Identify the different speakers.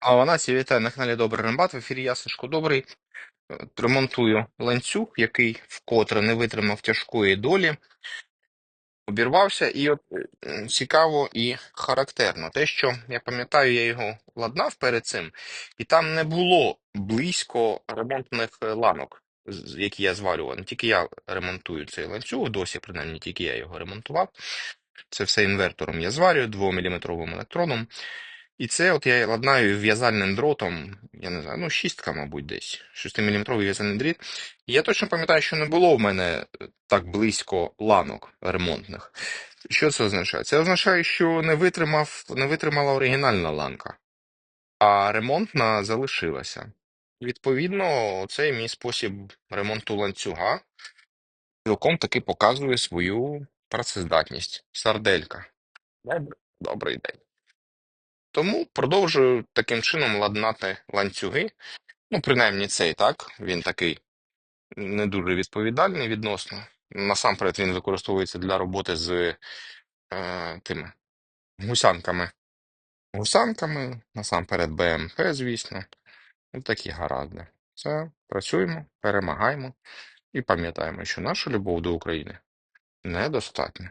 Speaker 1: А вона ці вітає на каналі Добрий Рембат. В ефірі я Добрий. Ремонтую ланцюг, який вкотре не витримав тяжкої долі, обірвався. І от е, цікаво і характерно те, що я пам'ятаю, я його ладнав перед цим, і там не було близько ремонтних е, ланок, які я зварював. Не тільки я ремонтую цей ланцюг, досі принаймні тільки я його ремонтував. Це все інвертором я зварюю 2-мм електроном. І це от я ладнаю в'язальним дротом, я не знаю, ну, шістка, мабуть, десь. 6-мм в'язальний дріт. І я точно пам'ятаю, що не було в мене е, так близько ланок ремонтних. Що це означає? Це означає, що не витримав, не витримала оригінальна ланка, а ремонтна залишилася. Відповідно, цей мій спосіб ремонту ланцюга цілком таки показує свою працездатність. Сарделька. Добрий день. Тому продовжую таким чином ладнати ланцюги. Ну, принаймні цей, так? Він такий не дуже відповідальний відносно. Насамперед він використовується для роботи з е, тими гусянками. Гусянками, насамперед БМП, звісно. Ось такі гаразди. Все, працюємо, перемагаємо і пам'ятаємо, що наша любов до України недостатня.